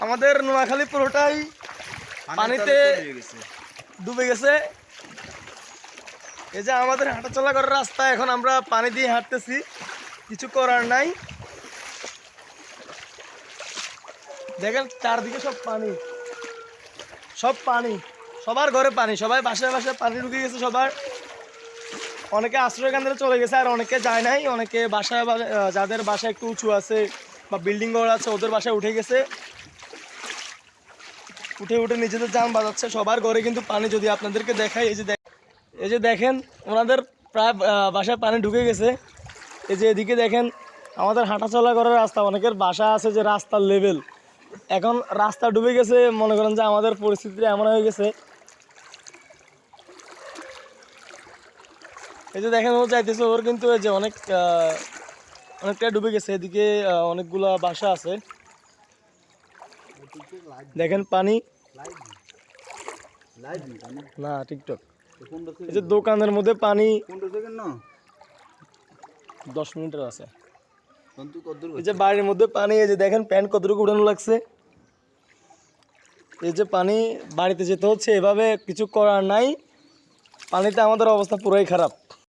আমাদের নোয়াখালী পুরোটাই পানিতে- ডুবে গেছে। এই যে আমাদের হাঁটা চলা করার রাস্তা এখন আমরা পানি দিয়ে হাঁটতেছি। কিছু করার নাই। দেখেন চারদিকে সব পানি। সব পানি। সবার ঘরে পানি। সবাই বাসায় বাসায় পানি ঢুকে গেছে সবার। অনেকে আশ্রয় কেন্দ্রে চলে গেছে আর অনেকে যায় নাই। অনেকে বাসায় যাদের বাসায় একটু উঁচু আছে বা বিল্ডিং ঘর আছে ওদের বাসায় উঠে গেছে। উঠে উঠে নিজেদের যান বাজাচ্ছে। সবার ঘরে কিন্তু পানি যদি আপনাদেরকে দেখাই, এই যে এই যে দেখেন, ওনাদের প্রায় বাসায় পানি ঢুকে গেছে। এই যে এদিকে দেখেন, আমাদের হাঁটাচলা করার রাস্তা, অনেকের বাসা আছে যে রাস্তার লেভেল এখন রাস্তা ডুবে গেছে, মনে করেন যে আমাদের পরিস্থিতিটা এমন হয়ে গেছে। এই যে দেখেন, ও যাইতেছে, ওর কিন্তু এই যে অনেক অনেকটা ডুবে গেছে। এদিকে অনেকগুলা বাসা আছে। দেখেন পানি না টিকটক এই যে দোকানের মধ্যে পানি দশ মিনিটের আছে। এই যে বাড়ির মধ্যে পানি এই যে দেখেন প্যান্ট কতটুকু উড়ানো লাগছে। এই যে পানি বাড়িতে যেতে হচ্ছে এভাবে কিছু করার নাই। পানিতে আমাদের অবস্থা পুরাই খারাপ।